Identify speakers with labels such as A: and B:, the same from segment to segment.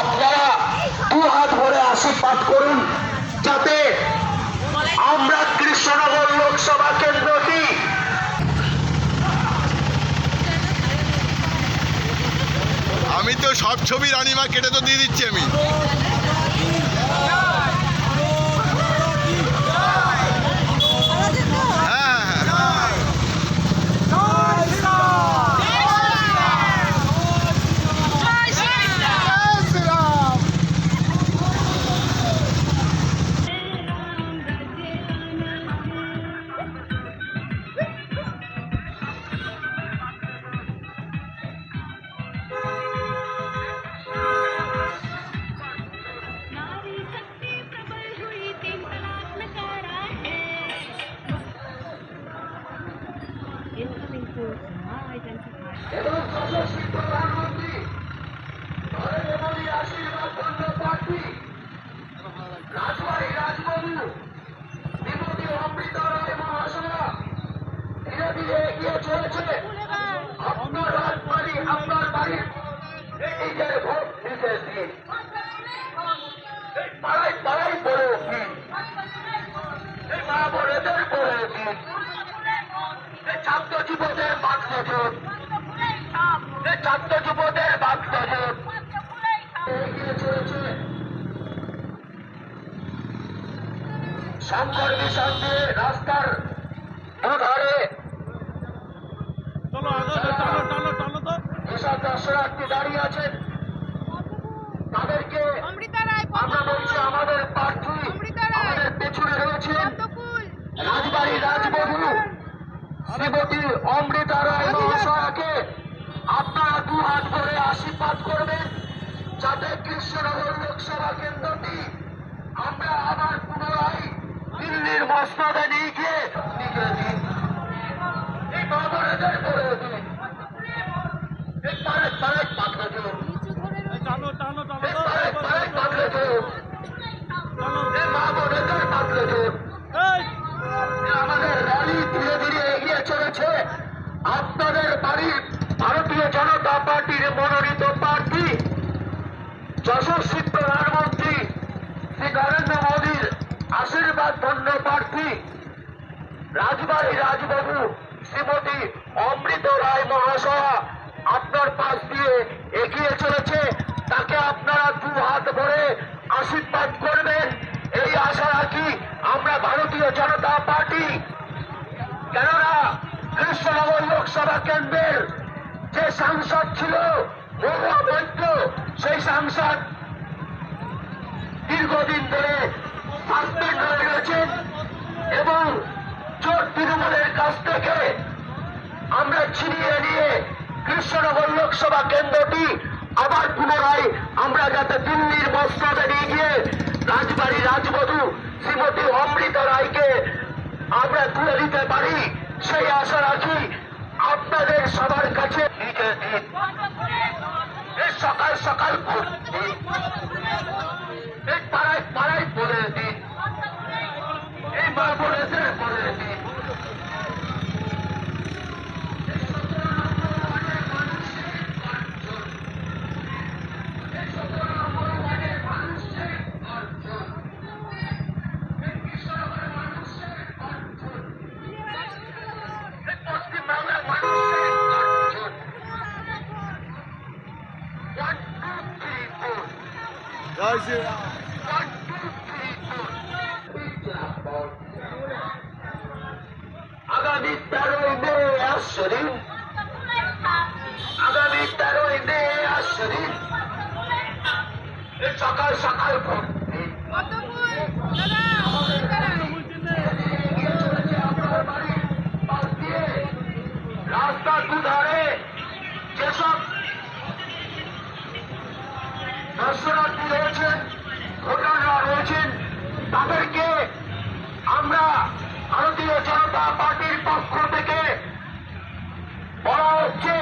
A: আপনারা দু হাত ভরে আশীর্বাদ করুন যাতে আমরা কৃষ্ণনগর লোকসভা কেন্দ্রটি
B: আমি তো সব ছবি রানিমা কেটে তো দিয়ে দিচ্ছি আমি।
A: চলেছে। আপনার রাজবাড়ি, আপনার বাড়ির নিজের ভোট বিশেষ দিন। পাড়ায় পাড়ায় পড়ে দিন মা ছাত্র যুবদের বাদ নজর। ছাত্র যুবদের বাদ শঙ্কর মিশন দিয়ে রাস্তার দুধারে দর্শনার্থী দাঁড়িয়ে আছেন। তাদেরকে আমরা বলছি আমাদের প্রার্থী
C: অমৃতা রায়।
A: আমাদের পেছনে রয়েছেন রাজবাড়ি রাজবাবু শ্রীমতী অমৃতা রায় মহাশয়াকে আপনারা দু হাত করে আশীর্বাদ আপনাদের বাড়ির ভারতীয় জনতা পার্টির মনোনীত প্রার্থী যশস্বী প্রধানমন্ত্রী শ্রী নরেন্দ্র মোদীর আশীর্বাদ ধন্য প্রার্থী, রাজবাড়ি রাজবাবু শ্রীমতী অমৃত রায় মহাশয়া আপনার পাশ দিয়ে এগিয়ে চলেছে। তাকে আপনারা দু হাত ভরে আশীর্বাদ করবেন। এই আশা রাখি আমরা ভারতীয় জনতা পার্টি। কেননা কৃষ্ণনগর লোকসভা কেন্দ্রের যে সাংসদ ছিল, মহুয়া বৈদ্য, সেই সাংসদ দীর্ঘদিন ধরে সাসপেন্ড হয়ে গেছেন এবং চোর তৃণমূলের কাছ থেকে আমরা ছিনিয়ে নিয়ে কৃষ্ণনগর লোকসভা কেন্দ্রটি আবার পুনরায় আমরা যাতে দিল্লির মস্তদে নিয়ে গিয়ে রাজবাড়ি, রাজবধূ শ্রীমতী অমৃত রায়কে আমরা তুলে দিতে পারি। সেই আশা রাখি আপনাদের সবার কাছে সকাল সকাল পাড়ায় পাড়ায় বলে দিন। এই মা বোনেদের বলে দিন। আগামী তেরোই মে আসরিন আগামী তেরোই মে আসরিন সকাল সকাল ভোট দিন। দর্শনার্থী রয়েছে ভোটাররা রয়েছেন। তাদেরকে আমরা ভারতীয় জনতা পার্টির পক্ষ থেকে বলা হচ্ছে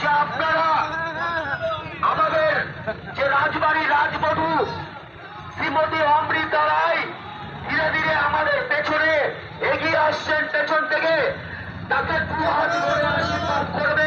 A: যে আপনারা আমাদের যে রাজবাড়ি রাজবধু শ্রীমতী অমৃতা রায় ধীরে ধীরে আমাদের পেছনে এগিয়ে আসছেন, পেছন থেকে তাকে দু হাত ধরে আশীর্বাদ করবে।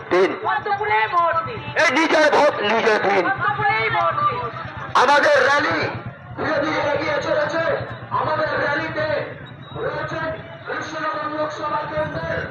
A: নিজের ভোট নিজে দিন। আমাদের র্যালি চলেছে। আমাদের র্যালিতে কৃষ্ণনগর লোকসভা কেন্দ্রের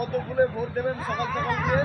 D: কত ভুলে ভোট দেবেন সকাল সকাল দিয়ে?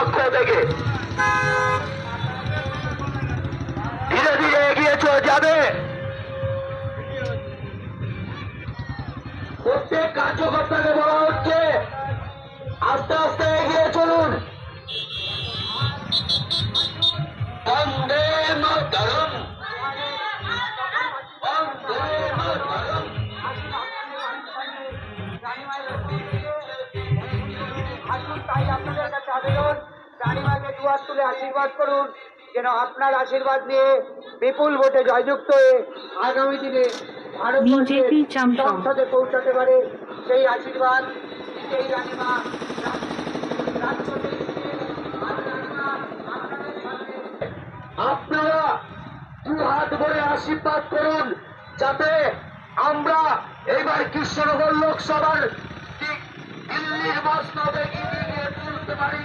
A: পক্ষ থেকে ধীরে ধীরে এগিয়ে চলে যাবে। প্রত্যেক কার্যকর্তাকে বলা হচ্ছে, আস্তে আস্তে এগিয়ে চলুন। বন্দে মাতরম।
E: রানীমাকে দুয়ার তুলে আশীর্বাদ করুন যেন আপনার আশীর্বাদ নিয়ে বিপুল ভোটে জয়যুক্ত হয়ে আগামী দিনে ভারতবর্ষের সংসদে পৌঁছাতে পারে সেই আশীর্বাদ। সেই রানীমা
A: আপনারা দু হাত ভরে আশীর্বাদ করুন যাতে আমরা এবার কৃষ্ণনগর লোকসভার দিল্লির বাস্তবে এগিয়ে তুলতে পারি।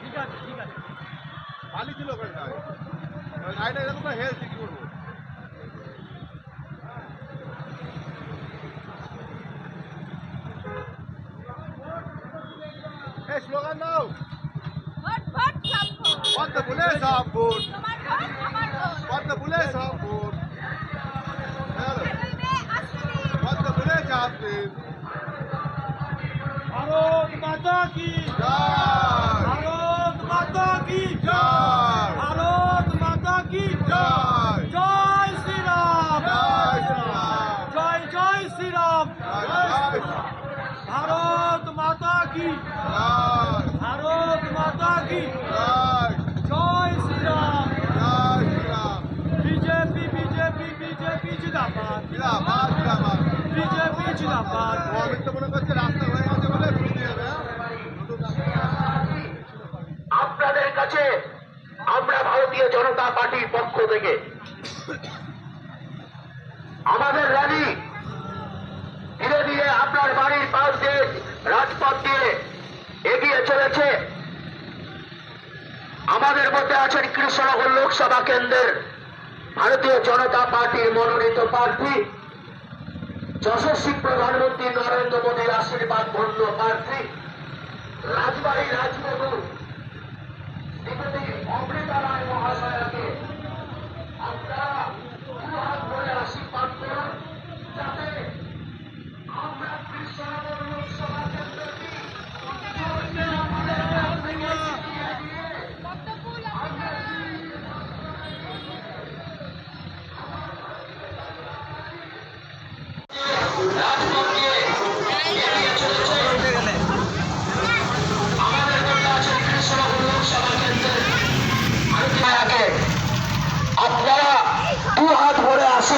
D: ঠিক আছে ঠিক আছে।
B: পানি ছিল ওখানে গাড়িটা এরকম হেলথ কি করব?
A: আপনাদের কাছে আমরা ভারতীয় জনতা পার্টির পক্ষ থেকে আমাদের র্যালি ধীরে ধীরে আপনার বাড়ির পাশ দিয়ে রাজপথ দিয়ে এগিয়ে চলেছে। আমাদের মধ্যে আছেন কৃষ্ণনগর লোকসভা কেন্দ্রের ভারতীয় জনতা পার্টির মনোনীত প্রার্থী যশস্বী প্রধানমন্ত্রী নরেন্দ্র মোদীর আশীর্বাদ ধন্য প্রার্থী রাজবাড়ী রাজবধূ শ্রীমতী অমৃতা রায় মহাশয়াকে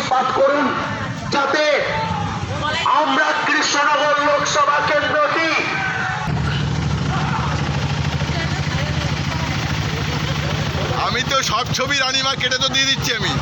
A: আশীর্বাদ করুন যাতে আমরা কৃষ্ণনগর লোকসভা কেন্দ্রটি
B: আমি তো সব ছবি রানিমা কেটে তো দিয়ে দিচ্ছি আমি।